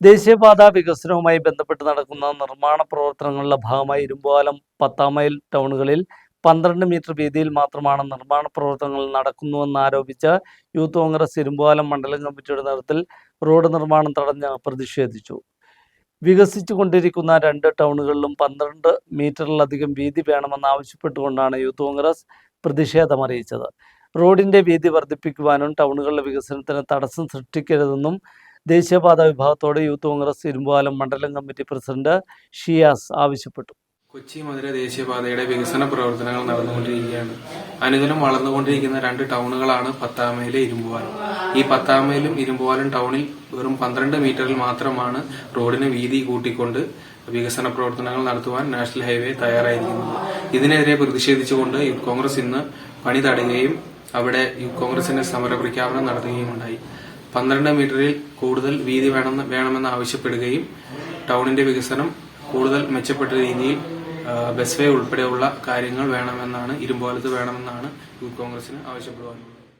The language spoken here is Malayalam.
ദേശീയപാത വികസനവുമായി ബന്ധപ്പെട്ട് നടക്കുന്ന നിർമ്മാണ പ്രവർത്തനങ്ങളുടെ ഭാഗമായി ഇരുമ്പാലം പത്താം മൈൽ ടൗണുകളിൽ പന്ത്രണ്ട് മീറ്റർ വീതിയിൽ മാത്രമാണ് നിർമ്മാണ പ്രവർത്തനങ്ങൾ നടക്കുന്നുവെന്ന് ആരോപിച്ച യൂത്ത് കോൺഗ്രസ് ഇരുമ്പാലം മണ്ഡലം കമ്മിറ്റിയുടെ നേതൃത്വത്തിൽ റോഡ് നിർമ്മാണം തടഞ്ഞ് പ്രതിഷേധിച്ചു വികസിച്ചുകൊണ്ടിരിക്കുന്ന രണ്ട് ടൗണുകളിലും പന്ത്രണ്ട് മീറ്ററിലധികം വീതി വേണമെന്ന് ആവശ്യപ്പെട്ടുകൊണ്ടാണ് യൂത്ത് കോൺഗ്രസ് പ്രതിഷേധം അറിയിച്ചത്. റോഡിന്റെ വീതി വർദ്ധിപ്പിക്കുവാനും ടൗണുകളുടെ വികസനത്തിന് തടസ്സം സൃഷ്ടിക്കരുതെന്നും ദേശീയപാത വിഭാഗത്തോട് യൂത്ത് കോൺഗ്രസ് ഇരുമ്പാലം മണ്ഡലം കമ്മിറ്റി പ്രസിഡന്റ് ഷിയാസ് ആവശ്യപ്പെട്ടു. കൊച്ചി മധുര ദേശീയപാതയുടെ വികസന പ്രവർത്തനങ്ങൾ നടന്നുകൊണ്ടിരിക്കുകയാണ്. അനുദിനം വളർന്നുകൊണ്ടിരിക്കുന്ന രണ്ട് ടൗണുകളാണ് പത്താമയിലെ ഇരുമ്പുവാലം ഈ പത്താമയിലും ഇരുമ്പുവാലം ടൗണിൽ വെറും പന്ത്രണ്ട് മീറ്ററിൽ മാത്രമാണ് റോഡിന് വീതി കൂട്ടിക്കൊണ്ട് വികസന പ്രവർത്തനങ്ങൾ നടത്തുവാൻ നാഷണൽ ഹൈവേ തയ്യാറായിരിക്കുന്നത്. ഇതിനെതിരെ പ്രതിഷേധിച്ചുകൊണ്ട് യൂത്ത് കോൺഗ്രസ് ഇന്ന് പണി തടയുകയും അവിടെ യൂത്ത് കോൺഗ്രസിന്റെ സമര പ്രഖ്യാപനം നടത്തുകയും ഉണ്ടായി പന്ത്രണ്ട് മീറ്ററിൽ കൂടുതൽ വീതി വേണമെന്ന് വേണമെന്ന് ആവശ്യപ്പെടുകയും ടൗണിന്റെ വികസനം കൂടുതൽ മെച്ചപ്പെട്ട രീതിയിൽ ബസ് വേ ഉൾപ്പെടെയുള്ള കാര്യങ്ങൾ വേണമെന്നാണ് ഇരുമ്പോലത്ത് വേണമെന്നാണ് യൂത്ത് കോൺഗ്രസിന് ആവശ്യപ്പെടുവാനുള്ളത്.